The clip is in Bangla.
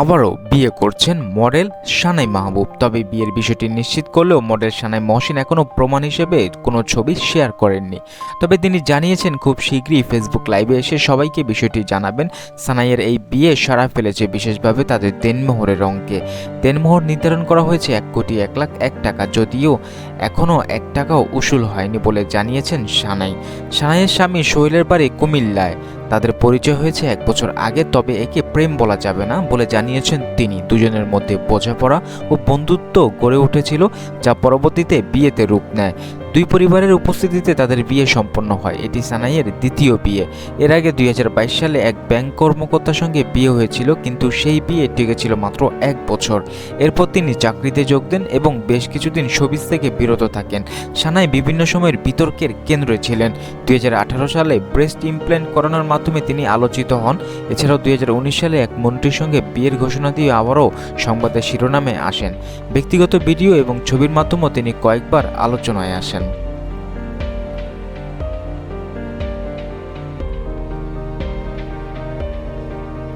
আবারও বিয়ে করছেন মডেল সানাই মাহবুব। তবে বিয়ের বিষয়টি নিশ্চিত করলেও মডেল সানাই মহসিন এখনও প্রমাণ হিসেবে কোনো ছবি শেয়ার করেননি। তবে তিনি জানিয়েছেন, খুব শীঘ্রই ফেসবুক লাইভে এসে সবাইকে বিষয়টি জানাবেন। সানাইয়ের এই বিয়ে সারা ফেলেছে, বিশেষভাবে তাদের দেনমোহরের অঙ্কে দেনমোহর নির্ধারণ করা হয়েছে এক কোটি এক লাখ এক টাকা, যদিও এখনও এক টাকাও উসুল হয়নি বলে জানিয়েছেন সানাই। সানাইয়ের স্বামী সোহেলের বাড়ি কুমিল্লায়। তাদের পরিচয় হয়েছে এক বছর আগে, তবে একে প্রেম বলা যাবে না বলে জানিয়েছেন তিনি। দুজনের মধ্যে বোঝাপড়া ও বন্ধুত্ব গড়ে উঠেছিল, যা পরবর্তীতে বিয়েতে রূপ নেয়। দুই পরিবারের উপস্থিতিতে তাদের বিয়ে সম্পন্ন হয়। এটি সানাইয়ের দ্বিতীয় বিয়ে। এর আগে দুই হাজার বাইশ সালে এক ব্যাংক কর্মকর্তার সঙ্গে বিয়ে হয়েছিল, কিন্তু সেই বিয়ে টিকেছিল মাত্র এক বছর। এরপর তিনি চাকরিতে যোগ দেন এবং বেশ কিছুদিন শোবিজ থেকে বিরত থাকেন। সানাই বিভিন্ন সময়ের বিতর্কের কেন্দ্রে ছিলেন। দুই হাজার আঠারো সালে ব্রেস্ট ইমপ্ল্যান্ট করানোর মাধ্যমে তিনি আলোচিত হন। এছাড়াও দুই হাজার উনিশ সালে এক মন্ত্রীর সঙ্গে বিয়ের ঘোষণা দিয়ে আবারও সংবাদের শিরোনামে আসেন। ব্যক্তিগত ভিডিও এবং ছবির মাধ্যমেও তিনি কয়েকবার আলোচনায় আসেন।